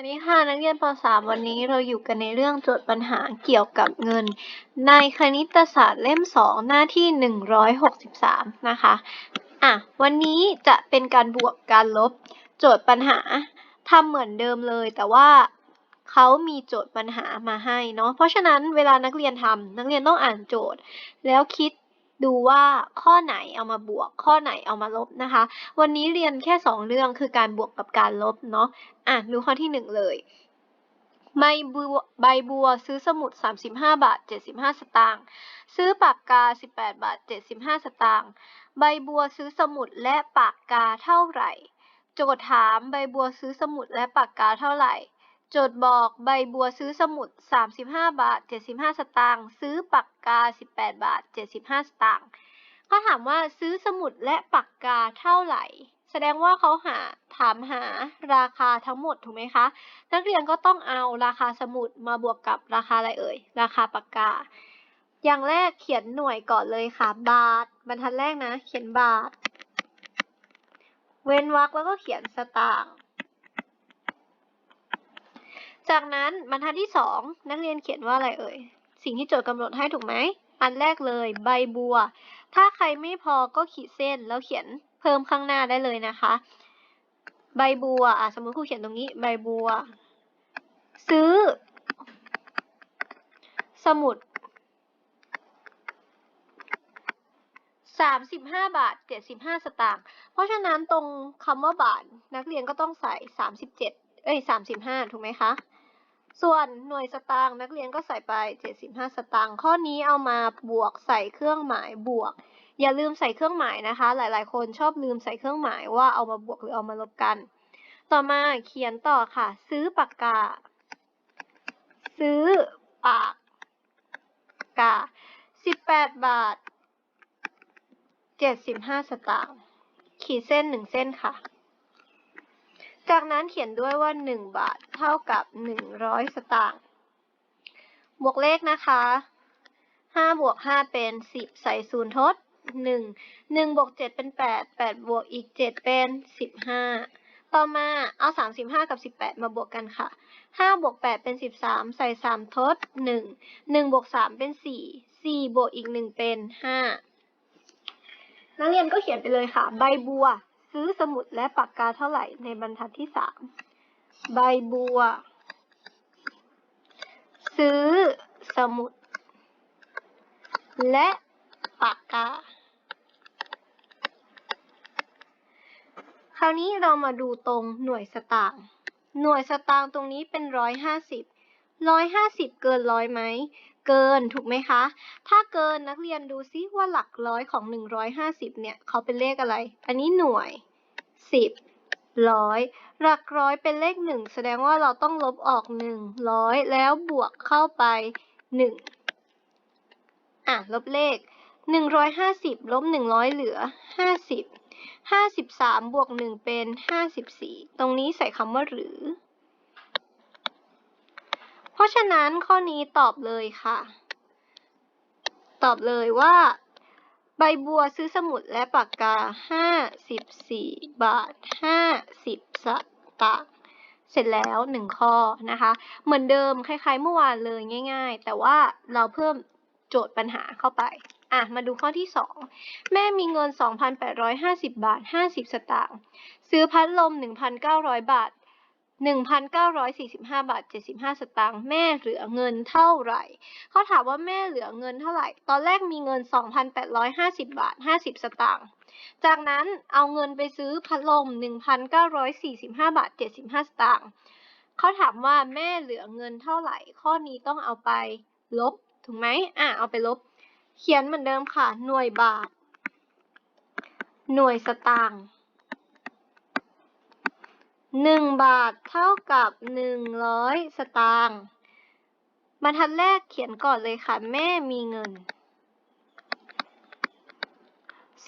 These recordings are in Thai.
วัสดีค่ะนักเรียนป .3 วันนี้เราอยู่กันในเรื่องโจทย์ปัญหาเกี่ยวกับเงิน ในคณิตศาสตร์เล่ม 2 หน้าที่ 163 นะคะอะวันนี้จะเป็นการบวกการลบโจทย์ปัญหาทำเหมือนเดิมเลย แต่ว่าเขามีโจทย์ปัญหามาให้เนาะเพราะฉะนั้นเวลานักเรียนทำนักเรียนต้องอ่านโจทย์ แล้วคิด ดูว่าข้อไหนเอามาบวก ข้อไหนเอามาลบนะคะ วันนี้เรียนแค่ 2 เรื่องคือการบวกกับการลบเนาะอะดูข้อที่ 1 เลยใบบัวใบบัวซื้อสมุด 35 บาท 75 สตางค์ซื้อปากกา 18 บาท 75 สตางค์ใบบัวซื้อสมุดและปากกาเท่าไหร่ โจทย์ถามใบบัวซื้อสมุดและปากกาเท่าไหร่ โจทย์บอกใบบัวซื้อสมุด 35 บาท 75 สตางค์ซื้อปากกา 18 บาท 75 สตางค์เขาถามว่าซื้อสมุดและปากกาเท่าไหร่ แสดงว่าเขาหาถามหาราคาทั้งหมดถูกไหมคะ นักเรียนก็ต้องเอาราคาสมุดมาบวกกับราคาอะไรเอ่ย ราคาปากกา อย่างแรกเขียนหน่วยก่อนเลยค่ะ บาท บรรทัดแรกนะ เขียนบาท เว้นวรรคแล้วก็เขียนสตางค์ จากนั้นบรรทัดที่สองนักเรียนเขียนว่าอะไรเอ่ย สิ่งที่โจทย์กำหนดให้ถูกไหม อันแรกเลยใบบัว ถ้าใครไม่พอก็ขีดเส้นแล้วเขียนเพิ่มข้างหน้าได้เลยนะคะ ใบบัวอะสมมติครูเขียนตรงนี้ใบบัว ซื้อ สมุดสามสิบห้าบาทเจ็ดสิบห้าสตางค์ เพราะฉะนั้นตรงคำว่าบาทนักเรียนก็ต้องใส่สามสิบเจ็ดเอ้ยสามสิบห้าถูกไหมคะ ส่วนหน่วยสตางค์นักเรียนก็ใส่ไปเจ็ดสิบห้าสตางค์ข้อนี้เอามาบวกใส่เครื่องหมายบวก อย่าลืมใส่เครื่องหมายนะคะ หลายๆ คนชอบลืมใส่เครื่องหมายว่าเอามาบวกหรือเอามาลบกัน ต่อมาเขียนต่อค่ะ ซื้อปากกา ซื้อปากกาสิบาทเจ็ดสิบห้าสตางค์ขีดเส้นหนึ่งเส้นค่ะ จากนั้นเขียนด้วยว่าหนึ่งบาทเท่ากับหนึ่งร้อยสตางค์บวกเลขนะคะห้าบวกห้าเป็นสิบใส่ศูนย์ทดหนึ่งหนึ่งบวกเจ็ดเป็นแปดแปดบวกอีกเจ็ดเป็นสิบห้าต่อมาเอาสามสิบห้ากับสิบแปดมาบวกกันค่ะห้าบวกแปดเป็นสิบสามใส่สามทดหนึ่งหนึ่งบวกสามเป็นสี่สี่บวกอีกหนึ่งเป็นห้านักเรียนก็เขียนไปเลยค่ะ ใบบัว ซื้อสมุดและปากกาเท่าไหร่ในบรรทัดที่สามใบบัว ซื้อสมุด และปากกา คราวนี้เรามาดูตรงหน่วยสตางค์หน่วยสตางค์ตรงนี้เป็นร้อยห้าสิบร้อยห้าสิบเกินร้อยไหม เกินถูกไหมคะ ถ้าเกินนักเรียนดูซิว่าหลักร้อยของหนึ่งร้อยห้าสิบเนี่ยเขาเป็นเลขอะไร อันนี้หน่วยสิบร้อยหลักร้อยเป็นเลขหนึ่งแสดงว่าเราต้องลบออกหนึ่งร้อยแล้วบวกเข้าไปหนึ่งอะ ลบเลขหนึ่งร้อยห้าสิบลบหนึ่งร้อยเหลือห้าสิบห้าสิบสามบวกหนึ่งเป็นห้าสิบสี่ตรงนี้ใส่คำว่าหรือ เพราะฉะนั้นข้อนี้ตอบเลยค่ะ ตอบเลยว่า ใบบัวซื้อสมุดและปากกาห้าสิบสี่บาทห้าสิบสตางค์เสร็จแล้วหนึ่งข้อนะคะ เหมือนเดิมคล้ายๆเมื่อวานเลยง่าย ๆ แต่ว่าเราเพิ่มโจทย์ปัญหาเข้าไป อะ มาดูข้อที่ 2 แม่มีเงิน 2,850 บาท 50 สตางค์ซื้อพัดลม 1,900 บาท 1,945 บาท 75 สตางค์แม่เหลือเงินเท่าไหร่ เขาถามว่าแม่เหลือเงินเท่าไหร่ ตอนแรกมีเงิน 2,850 บาท 50 สตางค์จากนั้นเอาเงินไปซื้อพัดลม 1,945 บาท 75 สตางค์เขาถามว่าแม่เหลือเงินเท่าไหร่ ข้อนี้ต้องเอาไปลบ ถูกไหมอะเอาไปลบ เขียนเหมือนเดิมค่ะ หน่วยบาท หน่วยสตางค์ หนึ่งบาทเท่ากับหนึ่งร้อยสตางค์บรรทัดแรกเขียนก่อนเลยค่ะ แม่มีเงิน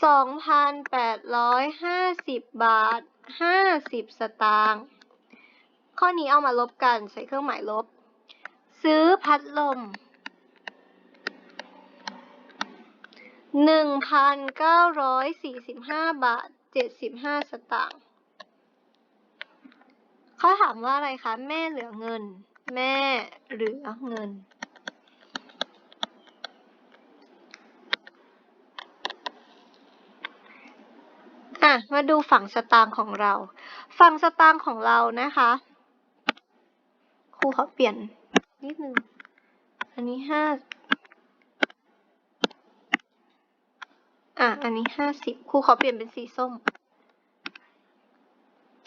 สองพันแปดร้อยห้าสิบบาทห้าสิบสตางค์ข้อนี้เอามาลบกันใส่เครื่องหมายลบ ซื้อพัดลมหนึ่งพันเก้าร้อยสี่สิบห้าบาทเจ็ดสิบห้าสตางค์ เขาถามว่าอะไรคะ แม่เหลือเงิน แม่เหลือเงิน อะ มาดูฝั่งสตางค์ของเรา ฝั่งสตางค์ของเรานะคะ ครูเขาเปลี่ยนนิดนึง อันนี้ห้าอะ อันนี้ห้าสิบครูขอเปลี่ยนเป็นสีส้ม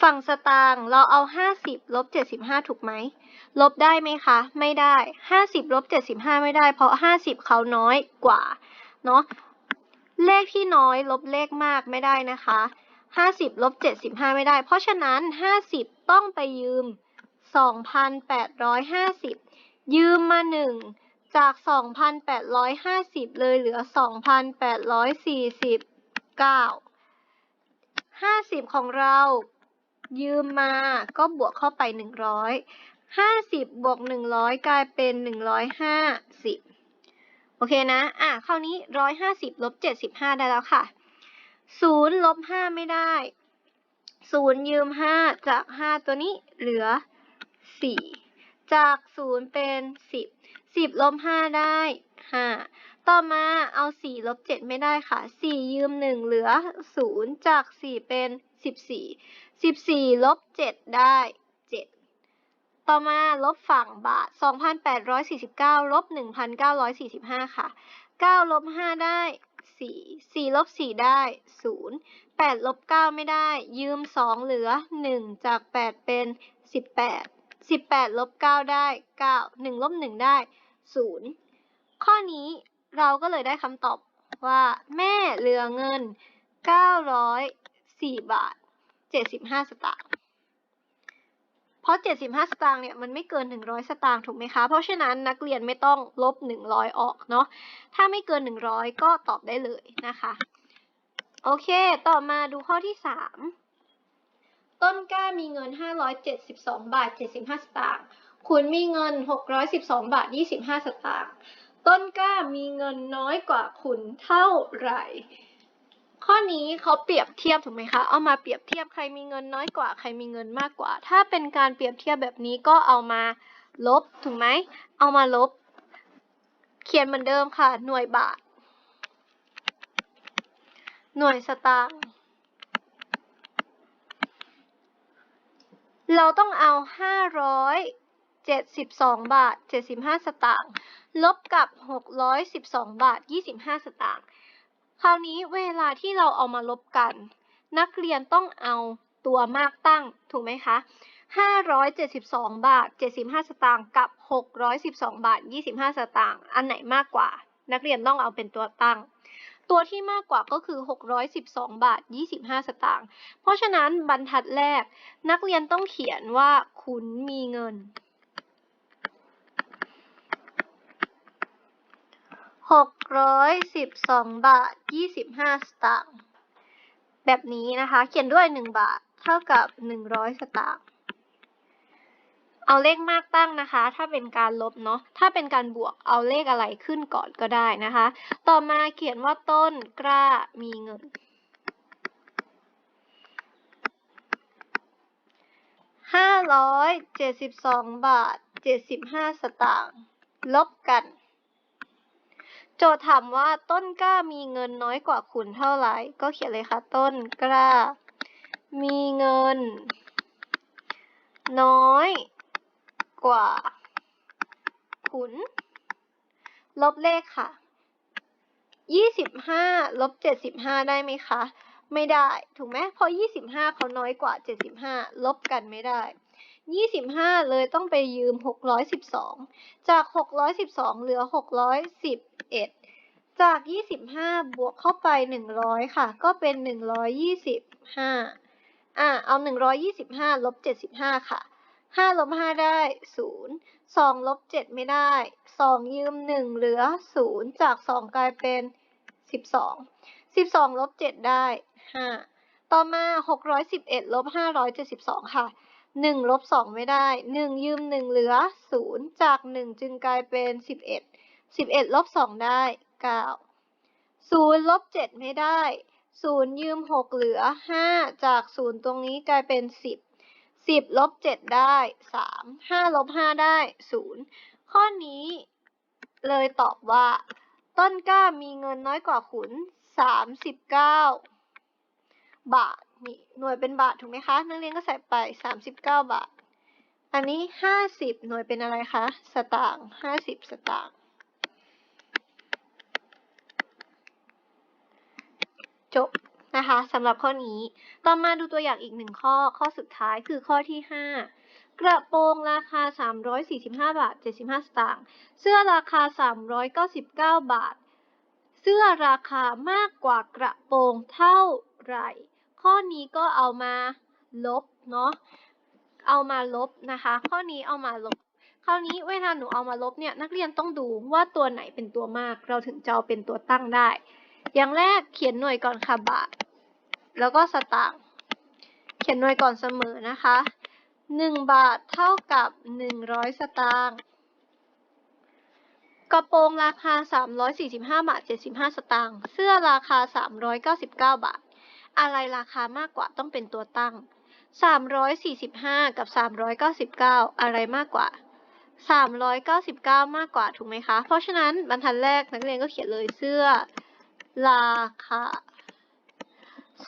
ฝั่งสตางค์เราเอาห้าสิบลบเจ็ดสิบห้าถูกไหม ลบได้ไหมคะ ไม่ได้ห้าสิบลบเจ็ดสิบห้าไม่ได้ เพราะห้าสิบเขาน้อยกว่า เนาะ เลขที่น้อยลบเลขมากไม่ได้นะคะห้าสิบลบเจ็ดสิบห้าไม่ได้ เพราะฉะนั้นห้าสิบต้องไปยืมสองพันแปดร้อยห้าสิบยืมมาหนึ่งจาก 2,850 เลยเหลือ 2,849 50 ของเรา ยืมมาก็บวกเข้าไป100 50บวก100กลายเป็น150โอเคนะ อะคราวนี้150ลบ75ได้แล้วค่ะ0ลบ5ไม่ได้0ยืม5จาก5ตัวนี้เหลือ4จาก0เป็น10สิบลบห้าได้ห้า ต่อมาเอาสี่ลบเจ็ดไม่ได้ค่ะสี่ยืมหนึ่งเหลือศูนย์จากสี่เป็นสิบสี่สิบสี่ลบเจ็ดได้เจ็ดต่อมาลบฝั่งบาทสองพันแปดร้อยสี่สิบเก้าลบหนึ่งพันเก้าร้อยสี่สิบห้าค่ะเก้าลบห้าได้สี่สี่ลบสี่ได้ศูนย์แปดลบเก้าไม่ได้ ยืมสองเหลือหนึ่งจากแปดเป็นสิบแปดสิบแปดลบเก้าได้เก้าหนึ่งลบหนึ่งได้ศูนย์ข้อนี้ เราก็เลยได้คำตอบว่าแม่เหลือเงิน 904 บาท 75 สตางค์ เพราะ 75 สตางค์เนี่ยมันไม่เกิน 100 สตางค์ถูกไหมคะ เพราะฉะนั้นนักเรียนไม่ต้องลบ 100 ออกเนาะ ถ้าไม่เกิน 100 ก็ตอบได้เลยนะคะ โอเค ต่อมาดูข้อที่ 3 ต้นกล้ามีเงิน 572 บาท 75 สตางค์ คุณมีเงิน 612 บาท 25 สตางค์ ต้นกล้ามีเงินน้อยกว่าคุณเท่าไหร่ ข้อนี้เขาเปรียบเทียบถูกไหมคะ เอามาเปรียบเทียบใครมีเงินน้อยกว่า ใครมีเงินมากกว่า ถ้าเป็นการเปรียบเทียบแบบนี้ก็เอามาลบถูกไหม เอามาลบ เขียนเหมือนเดิมค่ะ หน่วยบาท หน่วยสตางค์ เราต้องเอา500 72 บาท 75 สตางค์ ลบกับ 612 บาท 25 สตางค์ คราวนี้เวลาที่เราเอามาลบกัน นักเรียนต้องเอาตัวมากตั้ง ถูกไหมคะ 572 บาท 75 สตางค์ กับ 612 บาท 25 สตางค์ อันไหนมากกว่า นักเรียนต้องเอาเป็นตัวตั้งตัวที่มากกว่าก็คือ 612 บาท 25 สตางค์ เพราะฉะนั้นบรรทัดแรกนักเรียนต้องเขียนว่าคุณมีเงิน หกร้อยสิบสองบาทยี่สิบห้าสตางค์แบบนี้นะคะ เขียนด้วยหนึ่งบาทเท่ากับหนึ่งร้อยสตางค์เอาเลขมากตั้งนะคะ ถ้าเป็นการลบเนาะ ถ้าเป็นการบวกเอาเลขอะไรขึ้นก่อนก็ได้นะคะ ต่อมาเขียนว่าต้นกล้ามีเงิน ห้าร้อยเจ็ดสิบสองบาทเจ็ดสิบห้าสตางค์ ลบกัน โจทย์ถามว่าต้นกล้ามีเงินน้อยกว่าคุณเท่าไหร่ ก็เขียนเลยค่ะ ต้นกล้า มีเงิน น้อยกว่าคุณลบเลขค่ะยี่สิบห้าลบเจ็ดสิบห้าได้ไหมคะ ไม่ได้ ถูกไหมเพราะยี่สิบห้าเขาน้อยกว่าเจ็ดสิบห้าลบกันไม่ได้ ยี่สิบห้าเลยต้องไปยืมหกร้อยสิบสองจากหกร้อยสิบสองเหลือหกร้อยสิบเอ็ดจากยี่สิบห้าบวกเข้าไปหนึ่งร้อยค่ะ ก็เป็นหนึ่งร้อยยี่สิบห้าอะ เอาหนึ่งร้อยยี่สิบห้าลบเจ็ดสิบห้าค่ะห้าลบห้าได้ศูนย์สองลบเจ็ดไม่ได้สองยืมหนึ่งเหลือศูนย์จากสองกลายเป็นสิบสองสิบสองลบเจ็ดได้ห้าต่อมาหกร้อยสิบเอ็ดลบห้าร้อยเจ็ดสิบสองค่ะ หนึ่งลบสองไม่ได้หนึ่งยืมหนึ่งเหลือศูนย์จากหนึ่งจึงกลายเป็นสิบเอ็ดสิบเอ็ดลบสองได้เก้าศูนย์ลบเจ็ดไม่ได้ศูนย์ยืมหกเหลือห้าจากศูนย์ตรงนี้กลายเป็นสิบสิบลบเจ็ดได้สามห้าลบห้าได้ศูนย์ข้อนี้เลยตอบว่า ต้นกล้ามีเงินน้อยกว่าขุนสามสิบเก้าบาท นี่หน่วยเป็นบาทถูกไหมคะ นักเรียนก็ใส่ไปสามสิบเก้าบาท อันนี้ห้าสิบหน่วยเป็นอะไรคะ สตางค์ห้าสิบสตางค์จบนะคะสำหรับข้อนี้ ต่อมาดูตัวอย่างอีกหนึ่งข้อ ข้อสุดท้ายคือข้อที่ 5 กระโปรงราคา 345 บาท 75 สตางค์ เสื้อราคา 399 บาท เสื้อราคามากกว่ากระโปรงเท่าไหร่ ข้อนี้ก็เอามาลบเนาะ เอามาลบนะคะ ข้อนี้เอามาลบ คราวนี้เวลาหนูเอามาลบเนี่ย นักเรียนต้องดูว่าตัวไหนเป็นตัวมาก เราถึงจะเอาเป็นตัวตั้งได้ อย่างแรกเขียนหน่วยก่อนค่ะบาท แล้วก็สตางค์ เขียนหน่วยก่อนเสมอนะคะหนึ่งบาทเท่ากับหนึ่งร้อยสตางค์กระโปรงราคาสามร้อยสี่สิบห้าบาทเจ็ดสิบห้าสตางค์ เสื้อราคาสามร้อยเก้าสิบเก้าบาท อะไรราคามากกว่าต้องเป็นตัวตั้งสามร้อยสี่สิบห้ากับสามร้อยเก้าสิบเก้าอะไรมากกว่าสามร้อยเก้าสิบเก้ามากกว่าถูกไหมคะ เพราะฉะนั้นบรรทัดแรกนักเรียนก็เขียนเลยเสื้อ ราคา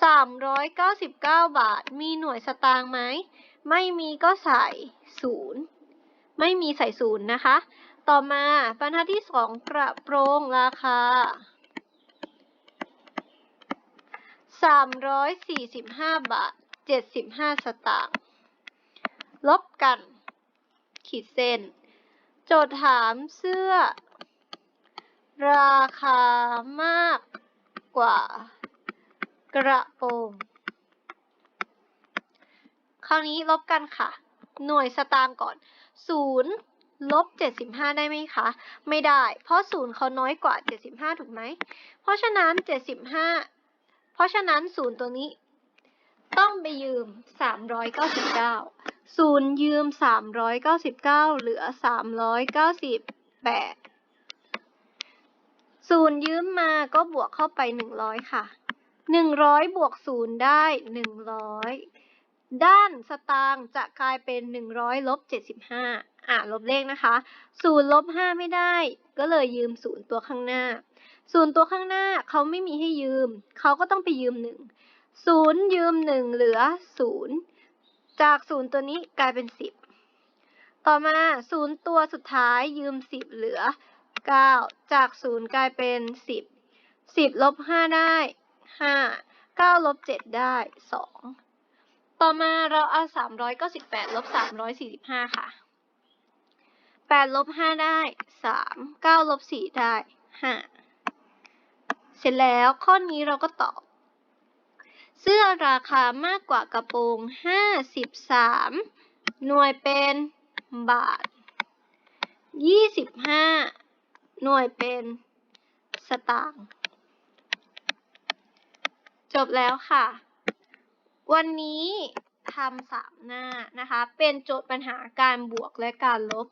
สามร้อยเก้าสิบเก้าบาท มีหน่วยสตางค์ไหม ไม่มีก็ใส่ศูนย์ไม่มีใส่ศูนย์นะคะ ต่อมาบรรทัดที่สองกระโปรงราคา สามร้อยสี่สิบห้าบาทเจ็ดสิบห้าสตางค์ ลบกัน ขีดเส้น โจทย์ถามเสื้อ ราคามากกว่ากระโปรงคราวนี้ลบกันค่ะ หน่วยสตางค์ก่อนศูนย์ลบเจ็ดสิบห้าได้ไหมคะ ไม่ได้ เพราะศูนย์เขาน้อยกว่าเจ็ดสิบห้าถูกไหม เพราะฉะนั้นเจ็ดสิบห้า เพราะฉะนั้นศูนย์ตัวนี้ ต้องไปยืมสามร้อยเก้าสิบเก้าศูนย์ยืมสามร้อยเก้าสิบเก้าเหลือสามร้อยเก้าสิบแปดศูนย์ยืมมาก็บวกเข้าไปหนึ่งร้อยค่ะหนึ่งร้อยบวกศูนย์ได้หนึ่งร้อยด้านสตางค์จะกลายเป็นหนึ่งร้อยลบเจ็ดสิบห้าอ่าลบเลขนะคะศูนย์ลบห้าไม่ได้ ก็เลยยืมศูนย์ตัวข้างหน้า ศูนย์ตัวข้างหน้าเขาไม่มีให้ยืม เขาก็ต้องไปยืมหนึ่งศูนย์ยืมหนึ่งเหลือศูนย์จากศูนย์ตัวนี้กลายเป็นสิบต่อมาศูนย์ตัวสุดท้ายยืมสิบเหลือเก้าจากศูนย์กลายเป็นสิบสิบลบห้าได้ห้าเก้าลบเจ็ดได้สองต่อมาเราเอาสามร้อยเก้าสิบแปดลบสามร้อยสี่สิบห้าค่ะแปดลบห้าได้สามเก้าลบสี่ได้ห้า เสร็จแล้วข้อนี้เราก็ตอบ เสื้อราคามากกว่ากระโปรงห้าสิบสามหน่วยเป็นบาทยี่สิบห้าหน่วยเป็นสตางค์จบแล้วค่ะ วันนี้ทำสามหน้านะคะ เป็นโจทย์ปัญหาการบวกและการลบ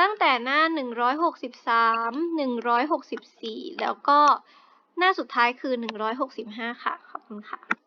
ตั้งแต่หน้า 163 164 แล้วก็ หน้าสุดท้ายคือ 165 ค่ะ ขอบคุณค่ะ